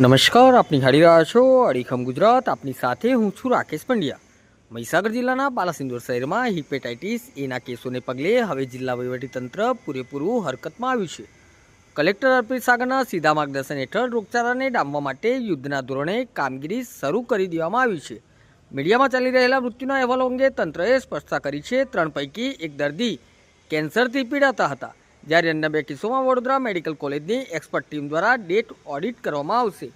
નમસ્કાર, આપની હાડી રહ્યા છો અડીખમ ગુજરાત. આપની સાથે હું છું રાકેશ પંડ્યા. મહીસાગર જિલ્લાના બાલાસિંદોર શહેરમાં હિપેટાઇટિસ એના કેસોને પગલે હવે જિલ્લા વહીવટીતંત્ર પૂરેપૂરું હરકતમાં આવ્યું છે. કલેક્ટર અર્પિત સાગરના સીધા માર્ગદર્શન હેઠળ રોગચાળાને ડામવા માટે યુદ્ધના ધોરણે કામગીરી શરૂ કરી દેવામાં આવી છે. મીડિયામાં ચાલી રહેલા મૃત્યુના અહેવાલો અંગે તંત્રએ સ્પષ્ટતા કરી છે. ત્રણ પૈકી એક દર્દી કેન્સરથી પીડાતા હતા. જ્યારે અન્ય બે કિસ્સોમાં વડોદરા મેડિકલ કોલેજની એક્સપર્ટ ટીમ દ્વારા ડેટ ઓડિટ કરવામાં આવશે.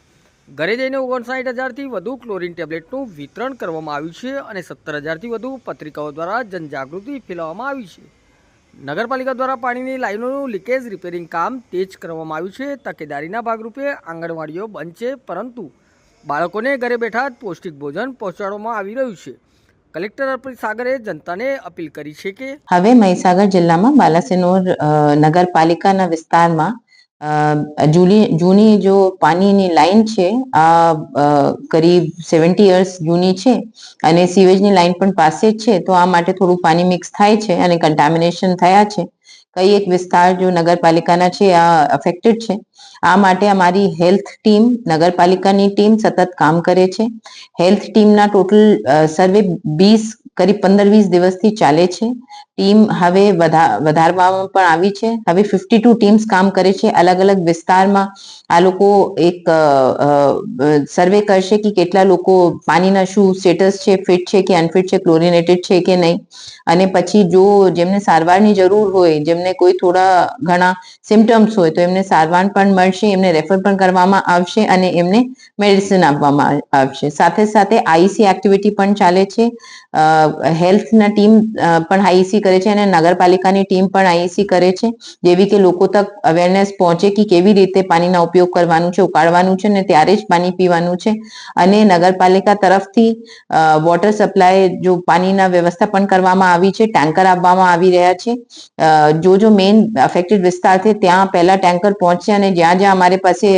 ઘરે જઈને ઓગણસાઠ હજારથી વધુ ક્લોરીન ટેબ્લેટનું વિતરણ કરવામાં આવ્યું છે અને સત્તર હજારથી વધુ પત્રિકાઓ દ્વારા જનજાગૃતિ ફેલાવવામાં આવી છે. નગરપાલિકા દ્વારા પાણીની લાઇનોનું લીકેજ રિપેરિંગ કામ તેજ કરવામાં આવ્યું છે. તકેદારીના ભાગરૂપે આંગણવાડીઓ બંધ છે, પરંતુ બાળકોને ઘરે બેઠા જ પૌષ્ટિક ભોજન પહોંચાડવામાં આવી રહ્યું છે. કલેક્ટર અર્પિત સાગરે જનતાને અપીલ કરી છે કે હવે મહીસાગર જિલ્લામાં બાલાસિનોર નગરપાલિકાના વિસ્તારમાં જૂની જૂની જો પાણીની લાઈન છે, આ કરીબ સેવન્ટી યર્સ જૂની છે અને સીવેજની લાઈન પણ પાસે જ છે, તો આ માટે થોડું પાણી મિક્સ થાય છે અને કન્ટામિનેશન થયા છે. કઈ એક વિસ્તાર જો નગરપાલિકાના છે, આ અફેક્ટેડ છે. આ માટે અમારી હેલ્થ ટીમ નગરપાલિકાની ટીમ સતત કામ કરે છે. હેલ્થ ટીમના ટોટલ સર્વે બીસ કરીબ પંદર, વીસ દિવસથી ચાલે છે. ટીમ હવે વધા- વધારવામાં પણ આવી છે. હવે ફિફ્ટી ટુ ટીમ્સ કામ કરે છે. અલગ અલગ વિસ્તારમાં આ લોકો એક સર્વે કરશે કે કેટલા લોકો પાણીના શું સ્ટેટસ છે ફિટ છે કે અનફિટ છે ક્લોરિનેટેડ છે કે નહીં. અને પછી જો જેમને સારવારની જરૂર હોય, જેમને કોઈ થોડા ઘણા સિમ્ટમ્સ હોય, તો એમને સારવાર પણ મળશે, એમને રેફર પણ કરવામાં આવશે અને એમને મેડિસિન આપવામાં આવશે. સાથે સાથે આઈસી એક્ટિવિટી પણ ચાલે છે. હેલ્થના ટીમ પણ આઈસી કરે છે અને નગરપાલિકાની ટીમ પણ આઈસી કરે છે, જેવી કે લોકો તક અવેરનેસ પહોંચે કે કેવી રીતે પાણીના ઉપયોગ કરવાનું છે, ઉકાળવાનું છે ને ત્યારે જ પાણી પીવાનું છે. અને નગરપાલિકા તરફથી વોટર સપ્લાય જો પાણીના વ્યવસ્થા પણ કરવામાં આવી છે, ટેન્કર આપવામાં આવી રહ્યા છે. જો જો મેઇન અફેક્ટેડ વિસ્તાર છે, ત્યાં પહેલા ટેન્કર પહોંચશે અને જ્યાં જ્યાં અમારી પાસે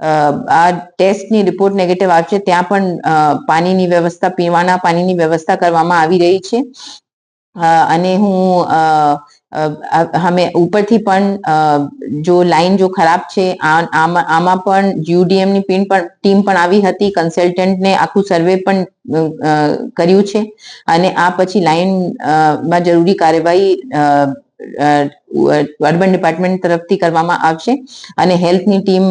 આ ટેસ્ટની રિપોર્ટ નેગેટિવ આવશે, ત્યાં પણ પાણીની વ્યવસ્થા, પીવાના પાણીની વ્યવસ્થા કરવામાં આવી રહી છે. અને હું અમે ઉપરથી પણ જો લાઈન જો ખરાબ છે આમાં પણ GUDM ની ટીમ પણ ટીમ પણ આવી હતી કન્સલ્ટન્ટને આખું સર્વે પણ કર્યું છે. અને આ પછી લાઈન અ, માં જરૂરી કાર્યવાહી અર્બન ડિપાર્ટમેન્ટ તરફથી કરવામાં આવશે. અને હેલ્થની ટીમ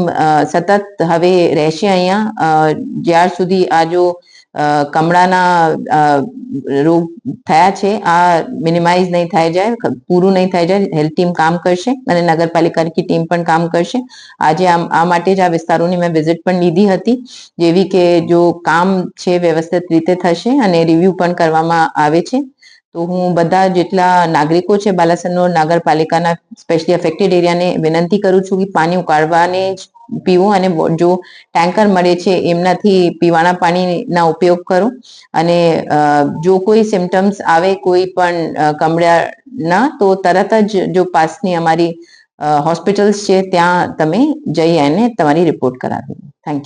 સતત હવે રહેશે અહીંયા જ્યાર સુધી આ જો કમળાના રોગ થયા છે. આ મિનિમાઇઝ નહીં થઈ જાય પૂરું નહીં થઈ જાય. હેલ્થ ટીમ કામ કરશે અને નગરપાલિકાની ટીમ પણ કામ કરશે. આજે આ માટે જ આ વિસ્તારોની મેં વિઝિટ પણ લીધી હતી. જેવી કે જો કામ છે, વ્યવસ્થિત રીતે થશે અને રિવ્યુ પણ કરવામાં આવે છે. તો હું બધા જેટલા નાગરિકો છે, બાલાસનોર નગરપાલિકાના સ્પેશિયલી અફેક્ટેડ એરિયાને વિનંતી કરું છું કે પાણી ઉકાળવાને જ પીવું અને જો ટેન્કર મળે છે, એમનાથી પીવાના પાણીના ઉપયોગ કરો. અને જો કોઈ સિમ્ટમ્સ આવે કોઈ પણ કમળાના, તો તરત જ જો પાસની અમારી હોસ્પિટલ્સ છે, ત્યાં તમે જઈ અને તમારી રિપોર્ટ કરાવી થેન્ક યુ